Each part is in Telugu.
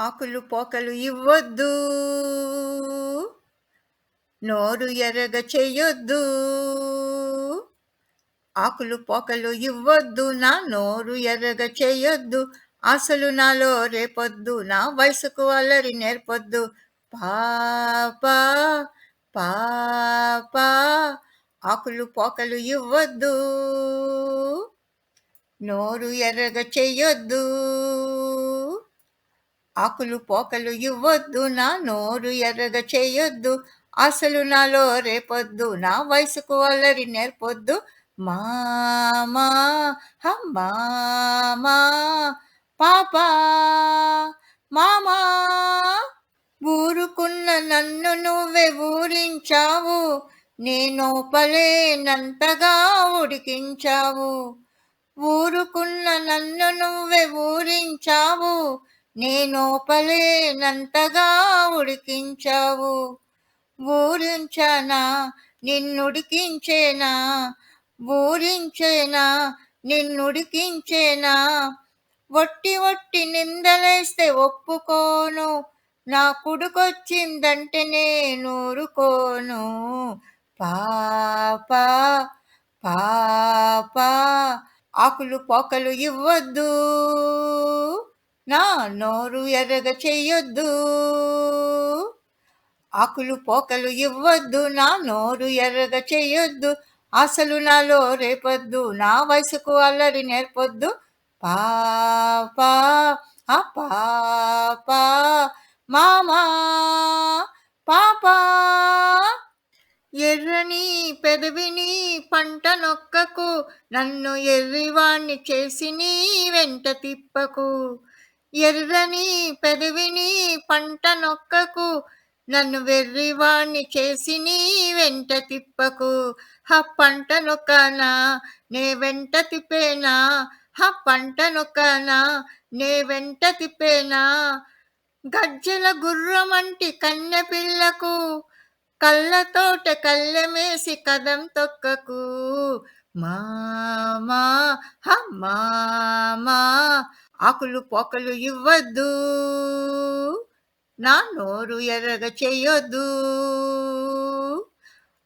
ఆకులు పోకలు ఇవ్వద్దు. నోరు ఎర్రగ చెయ్యొద్దు. ఆకులు పోకలు ఇవ్వద్దు. నా నోరు ఎర్రగ చెయ్యొద్దు. అసలు నాలో రేపొద్దు. నా వయసుకు అల్లరి నేర్పొద్దు. పాపా పాపా ఆకులు పోకలు ఇవ్వద్దు. నోరు ఎర్రగ చెయ్యొద్దు. ఆకులు పోకలు ఇవ్వొద్దు నా నోరు ఎర్రగ చేయొద్దు అసలు నాలో రేపొద్దు నా వయసుకు అల్లరి నేర్పొద్దు. మామా హమ్మామా పాపా మామా ఊరుకున్న నన్ను నువ్వే ఊరించావు నేనోపలేనంతగా ఉడికించావు. ఊరుకున్న నన్ను నువ్వే ఊరించావు నేనోపలేనంతగా ఉడికించావు. ఊరించానా? నిన్నుడికించేనా? ఊరించేనా? నిన్నుడికించేనా? వట్టి వట్టి నిందలేస్తే ఒప్పుకోను. నా కుడుకొచ్చిందంటే నేనూరుకోను పాపా పాపా ఆకులు పొకలు ఇవ్వద్దు. నా నోరు ఎర్రగ చెయ్యొద్దు. ఆకులు పోకలు ఇవ్వద్దు. నా నోరు ఎర్రగ చెయ్యొద్దు. అసలు నాలో రేపొద్దు. నా వయసుకు అల్లరి నేర్పొద్దు. పాపా ఆ పాపా మామా పాపా. ఎర్రని పెదవిని పంట నొక్కకు. నన్ను ఎర్రివాణ్ణి చేసి నీ వెంట తిప్పకు. ఎర్రని పెరివిని పంట నొక్కకు నన్ను వెర్రివాణ్ణి చేసి నీ వెంట తిప్పకు. హ పంట నొక్కనా? నే వెంట తిప్పేనా? హ పంట నొక్కనా? నే వెంట తిప్పేనా? గజ్జల గుర్రమంటి కన్నె పిల్లకు కళ్ళతోట కళ్ళెమేసి కదం తొక్కకు. మామా హ మామా ఆకులు పోకలు ఇవ్వద్దు. నా నోరు ఎర్రగ చెయ్యొద్దు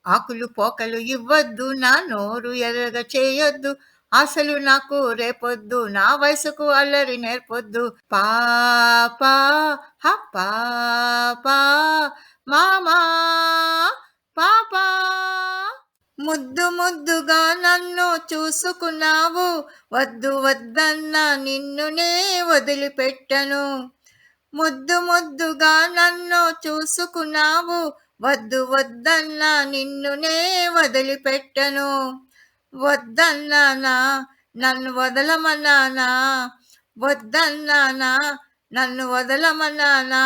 ఆకులు పోకలు ఇవ్వద్దు. నా నోరు ఎర్రగ చేయొద్దు. అసలు నాకు రేపొద్దు. నా వయసుకు అల్లరి నేర్పొద్దు. పాపా హ పాపా మామా పాపా. ముద్దు ముద్దుగా నన్ను చూసుకున్నావు. వద్దు వద్దన్న నిన్నునే వదిలిపెట్టను. ముద్దు ముద్దుగా నన్ను చూసుకున్నావు. వద్దు వద్దన్న నిన్నునే వదిలిపెట్టను. వద్దన్నానా నన్ను వదలమన్నానా వద్దన్నానా నన్ను వదలమన్నానా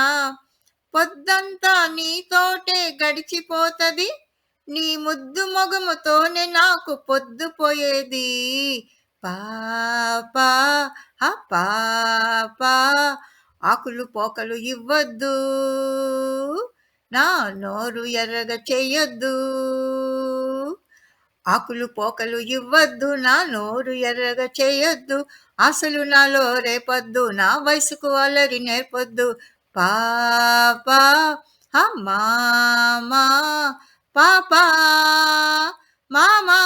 పొద్దంతా నీతోటే గడిచిపోతుంది. నీ ముద్దు మొగముతోనే నాకు పొద్దుపోయేది పాపా ఆ పాపా ఆకులు పోకలు ఇవ్వద్దు. నా నోరు ఎర్రగ చేయొద్దు. ఆకులు పోకలు ఇవ్వద్దు. నా నోరు ఎర్రగ చేయొద్దు. అసలు నాలో రేపొద్దు. నా వయసుకు అల్లరి నేర్పొద్దు. పాపా మామా పాపా మామా